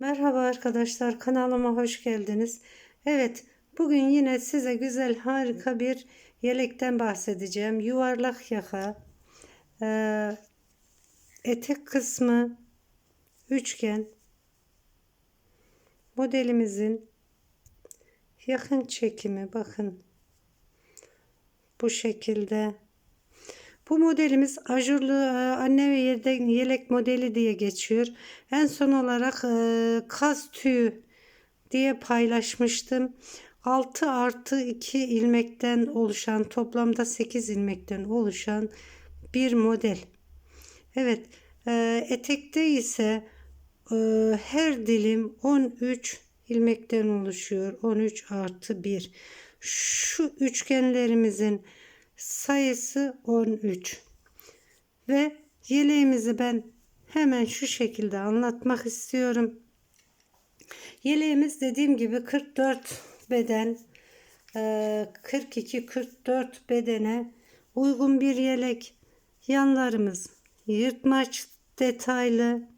Merhaba arkadaşlar kanalıma hoş geldiniz. Evet bugün yine size güzel harika bir yelekten bahsedeceğim. Yuvarlak yaka, eee, etek kısmı üçgen. Modelimizin yakın çekimi bakın bu şekilde. Bu modelimiz ajurlu e, anne ve yelek modeli diye geçiyor. En son olarak e, kaz tüyü diye paylaşmıştım. 6 artı 2 ilmekten oluşan toplamda 8 ilmekten oluşan bir model. Evet e, etekte ise her dilim 13 ilmekten oluşuyor. 13 artı 1. Şu üçgenlerimizin sayısı 13. Ve yeleğimizi ben hemen şu şekilde anlatmak istiyorum. Yeleğimiz dediğim gibi 44 beden 42-44 bedene uygun bir yelek. Yanlarımız yırtmaç detaylı.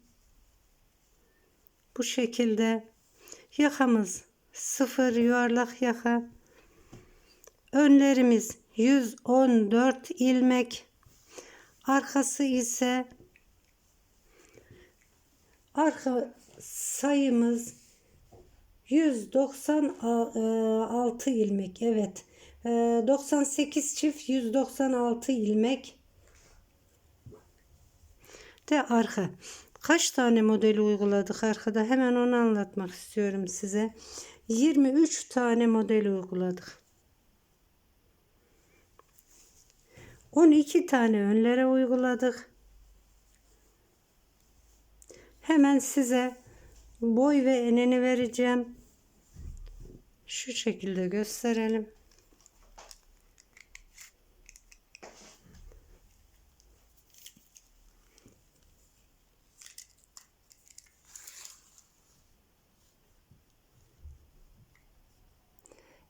Bu şekilde yakamız sıfır yuvarlak yaka. Önlerimiz 114 ilmek. Arkası ise arka sayımız 196 ilmek. Evet. 98 çift 196 ilmek. De arka. Kaç tane modeli uyguladık arkada? Hemen onu anlatmak istiyorum size. 23 tane model uyguladık. 12 tane önlere uyguladık. Hemen size boy ve eneni vereceğim. Şu şekilde gösterelim.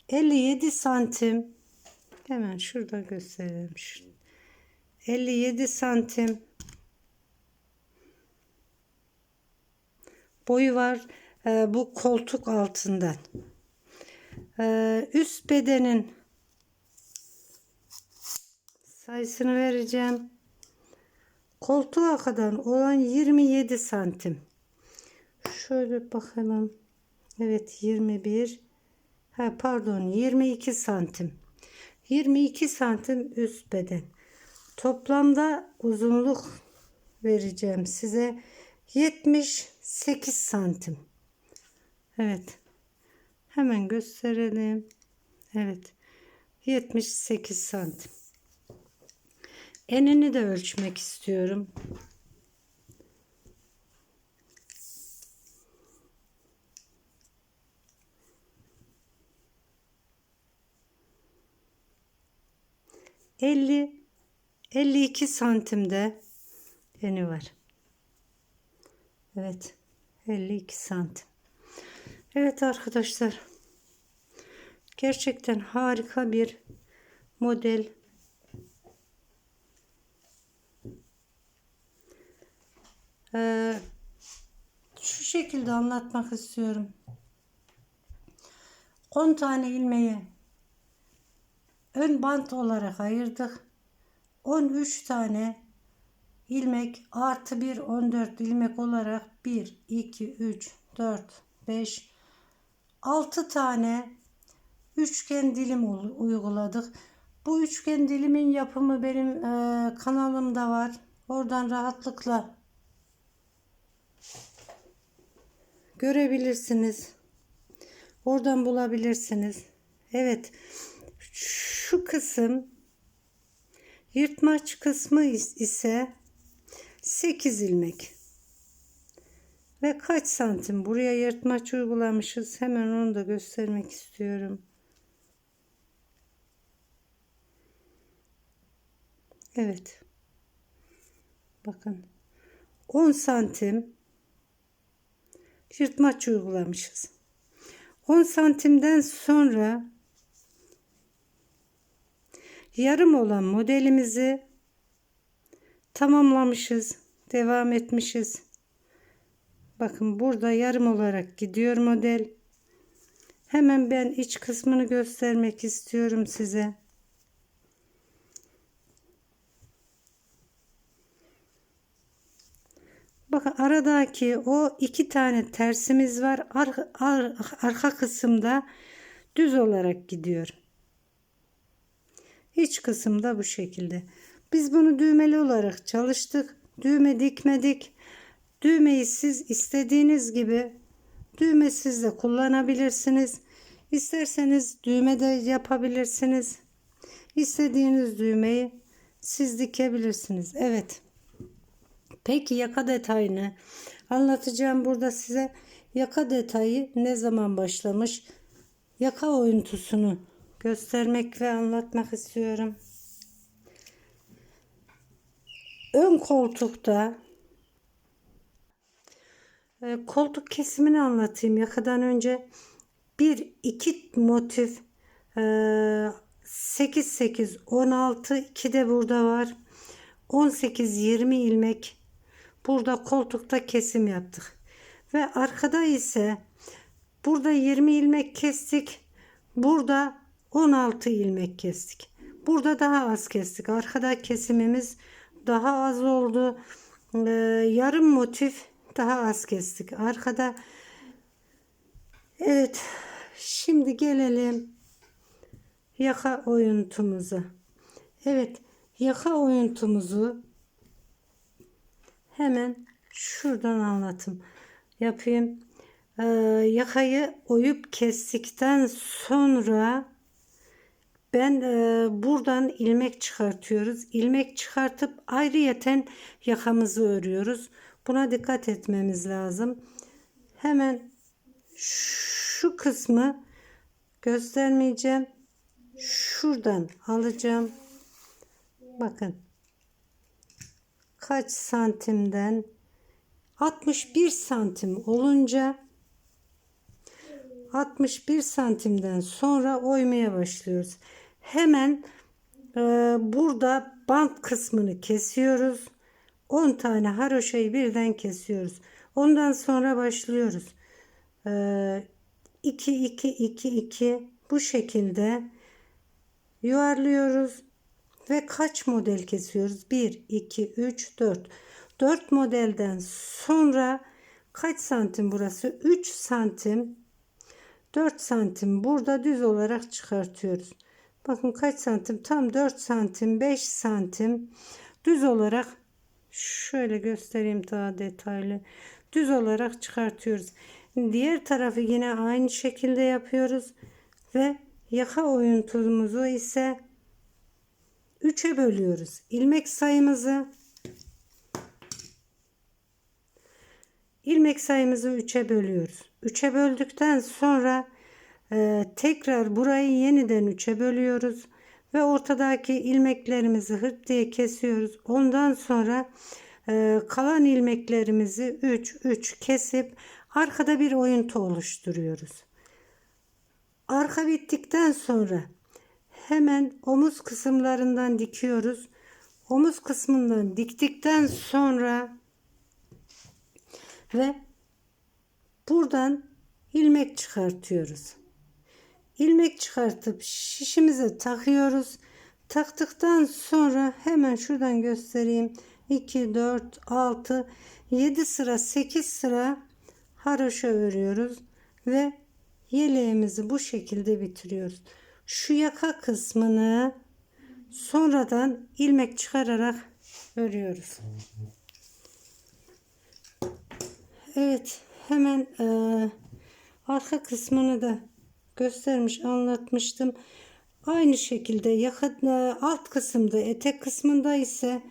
Elli yedi santim hemen şurada gösterelim. 57 santim boyu var ee, bu koltuk altından. Ee, üst bedenin sayısını vereceğim. Koltuğa kadar olan 27 santim. Şöyle bakalım. Evet 21 ha pardon 22 santim. 22 santim üst beden toplamda uzunluk vereceğim size. 78 santim. Evet. Hemen gösterelim. Evet. 78 santim. Enini de ölçmek istiyorum. elli 52 santimde eni var. Evet. 52 santim. Evet arkadaşlar. Gerçekten harika bir model. Ee, şu şekilde anlatmak istiyorum. 10 tane ilmeği ön bant olarak ayırdık. 13 tane ilmek artı 1 14 ilmek olarak 1 2 3 4 5 6 tane üçgen dilim uyguladık. Bu üçgen dilimin yapımı benim e, kanalımda var. Oradan rahatlıkla görebilirsiniz. Oradan bulabilirsiniz. Evet. Şu kısım Yırtmaç kısmı ise 8 ilmek. Ve kaç santim buraya yırtmaç uygulamışız. Hemen onu da göstermek istiyorum. Evet. Bakın. 10 santim yırtmaç uygulamışız. 10 santimden sonra yarım olan modelimizi tamamlamışız. Devam etmişiz. Bakın burada yarım olarak gidiyor model. Hemen ben iç kısmını göstermek istiyorum size. Bakın aradaki o iki tane tersimiz var. Ar ar arka kısımda düz olarak gidiyor. İç kısımda bu şekilde. Biz bunu düğmeli olarak çalıştık. Düğme dikmedik. Düğmeyi siz istediğiniz gibi düğmesiz de kullanabilirsiniz. İsterseniz düğme de yapabilirsiniz. İstediğiniz düğmeyi siz dikebilirsiniz. Evet. Peki yaka detayını anlatacağım burada size. Yaka detayı ne zaman başlamış? Yaka oyuntusunu göstermek ve anlatmak istiyorum. Ön koltukta e, koltuk kesimini anlatayım yakadan önce. Bir iki motif e, 8 8 16 2 de burada var. 18 20 ilmek burada koltukta kesim yaptık. Ve arkada ise burada 20 ilmek kestik. Burada 16 ilmek kestik. Burada daha az kestik. Arkada kesimimiz daha az oldu. Ee, yarım motif daha az kestik. Arkada Evet. Şimdi gelelim yaka oyuntumuza. Evet. Yaka oyuntumuzu hemen şuradan anlatım yapayım. Ee, yakayı oyup kestikten sonra ben e, buradan ilmek çıkartıyoruz. İlmek çıkartıp ayrıyeten yakamızı örüyoruz. Buna dikkat etmemiz lazım. Hemen şu kısmı göstermeyeceğim. Şuradan alacağım. Bakın. Kaç santimden 61 santim olunca 61 santimden sonra oymaya başlıyoruz. Hemen e, burada bant kısmını kesiyoruz. 10 tane haroşayı birden kesiyoruz. Ondan sonra başlıyoruz. 2 2 2 2 bu şekilde yuvarlıyoruz ve kaç model kesiyoruz? 1 2 3 4. 4 modelden sonra kaç santim burası? 3 santim 4 santim burada düz olarak çıkartıyoruz. Bakın kaç santim? Tam 4 santim, 5 santim düz olarak şöyle göstereyim daha detaylı. Düz olarak çıkartıyoruz. Diğer tarafı yine aynı şekilde yapıyoruz ve yaka oyuntumuzu ise 3'e bölüyoruz. İlmek sayımızı ilmek sayımızı 3'e bölüyoruz. 3'e böldükten sonra e, tekrar burayı yeniden 3'e bölüyoruz ve ortadaki ilmeklerimizi hırt diye kesiyoruz. Ondan sonra e, kalan ilmeklerimizi 3 3 kesip arkada bir oyuntu oluşturuyoruz. Arka bittikten sonra hemen omuz kısımlarından dikiyoruz. Omuz kısmından diktikten sonra ve buradan ilmek çıkartıyoruz. İlmek çıkartıp şişimize takıyoruz. Taktıktan sonra hemen şuradan göstereyim. 2, 4, 6, 7 sıra 8 sıra haroşa örüyoruz ve yeleğimizi bu şekilde bitiriyoruz. Şu yaka kısmını sonradan ilmek çıkararak örüyoruz. Evet hemen e, arka kısmını da göstermiş anlatmıştım. Aynı şekilde yaka, e, alt kısımda etek kısmında ise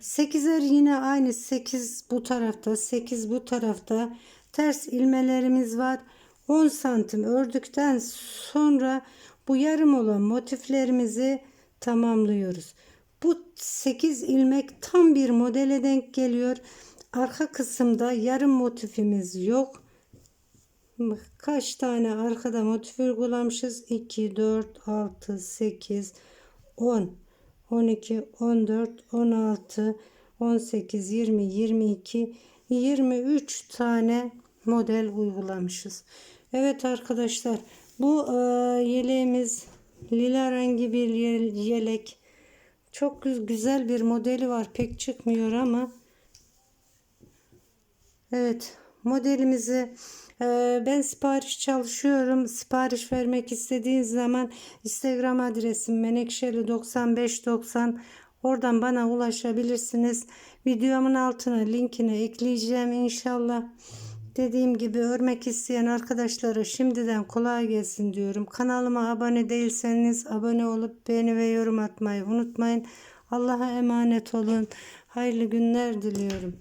8'er yine aynı 8 bu tarafta 8 bu tarafta ters ilmelerimiz var. 10 santim ördükten sonra bu yarım olan motiflerimizi tamamlıyoruz. Bu 8 ilmek tam bir modele denk geliyor. Arka kısımda yarım motifimiz yok. Kaç tane arkada motif uygulamışız? 2, 4, 6, 8, 10, 12, 14, 16, 18, 20, 22, 23 tane model uygulamışız. Evet arkadaşlar bu e, yeleğimiz lila rengi bir yel- yelek. Çok gü- güzel bir modeli var. Pek çıkmıyor ama Evet modelimizi ben sipariş çalışıyorum. Sipariş vermek istediğiniz zaman Instagram adresim menekşeli 9590 oradan bana ulaşabilirsiniz. Videomun altına linkini ekleyeceğim inşallah. Dediğim gibi örmek isteyen arkadaşlara şimdiden kolay gelsin diyorum. Kanalıma abone değilseniz abone olup beğeni ve yorum atmayı unutmayın. Allah'a emanet olun. Hayırlı günler diliyorum.